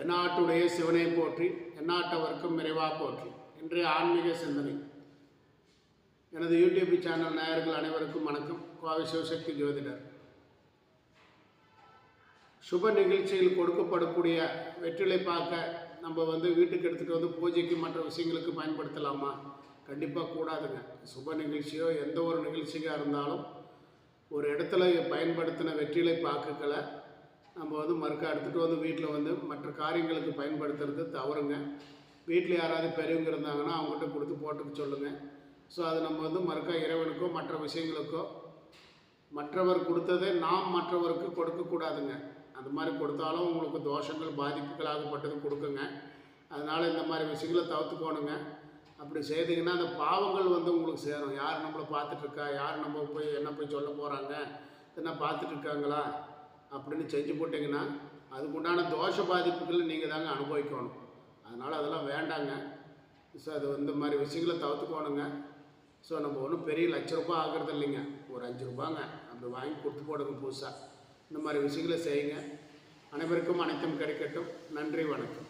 தென்னாட்டுடைய சிவனை போற்றி தென்னாட்டவர்க்கும் நிறைவா போற்றி. இன்றைய ஆன்மீக சிந்தனை. எனது யூடியூப் சேனல் நேயர்கள் அனைவருக்கும் வணக்கம். கோவை சிவசக்தி ஜோதிடர். சுப நிகழ்ச்சியில் கொடுக்கப்படக்கூடிய வெற்றிலை பார்க்க நம்ம வந்து வீட்டுக்கு எடுத்துகிட்டு வந்து பூஜைக்கு மற்ற விஷயங்களுக்கு பயன்படுத்தலாமா? கண்டிப்பாக கூடாதுங்க. சுப நிகழ்ச்சியோ எந்த ஒரு நிகழ்ச்சியாக இருந்தாலும் ஒரு இடத்துல பயன்படுத்தின வெற்றிலை பாக்குகளை நம்ம வந்து மறுக்க எடுத்துகிட்டு வந்து வீட்டில் வந்து மற்ற காரியங்களுக்கு பயன்படுத்துறது தவறுங்க. வீட்டில் யாராவது பெரியவங்க இருந்தாங்கன்னா அவங்ககிட்ட கொடுத்து போட்டுக்க சொல்லுங்கள் ஸோ அது நம்ம வந்து மறுக்க இறைவனுக்கோ மற்ற விஷயங்களுக்கோ மற்றவர் கொடுத்ததை நாம் மற்றவருக்கு கொடுக்கக்கூடாதுங்க அந்த மாதிரி கொடுத்தாலும் உங்களுக்கு தோஷங்கள் பாதிப்புகளாகப்பட்டது கொடுக்குங்க. அதனால் இந்த மாதிரி விஷயங்களை தவிர்த்துக்கோணுங்க அப்படி செய்தீங்கன்னா அந்த பாவங்கள் வந்து உங்களுக்கு சேரும். யார் நம்மளை பார்த்துட்ருக்கா யார் நம்ம போய் என்ன போய் சொல்ல போகிறாங்க என்ன பார்த்துட்ருக்காங்களா அப்படின்னு செஞ்சு போட்டிங்கன்னா அதுக்குண்டான தோஷ பாதிப்புகளை நீங்கள் தாங்க அனுபவிக்கணும். அதனால் அதெல்லாம் வேண்டாங்க. ஸோ அது இந்த மாதிரி விஷயங்களை தவிர்த்துக்கோணுங்க. ஸோ நம்ம ஒன்றும் பெரிய லட்ச ரூபாய் ஆகிறது இல்லைங்க. ஒரு அஞ்சு ரூபாங்க. அப்படி வாங்கி கொடுத்து போடுங்க புதுசாக இந்த மாதிரி விஷயங்களை செய்யுங்க. அனைவருக்கும் அனைத்தும் கிடைக்கட்டும். நன்றி. வணக்கம்.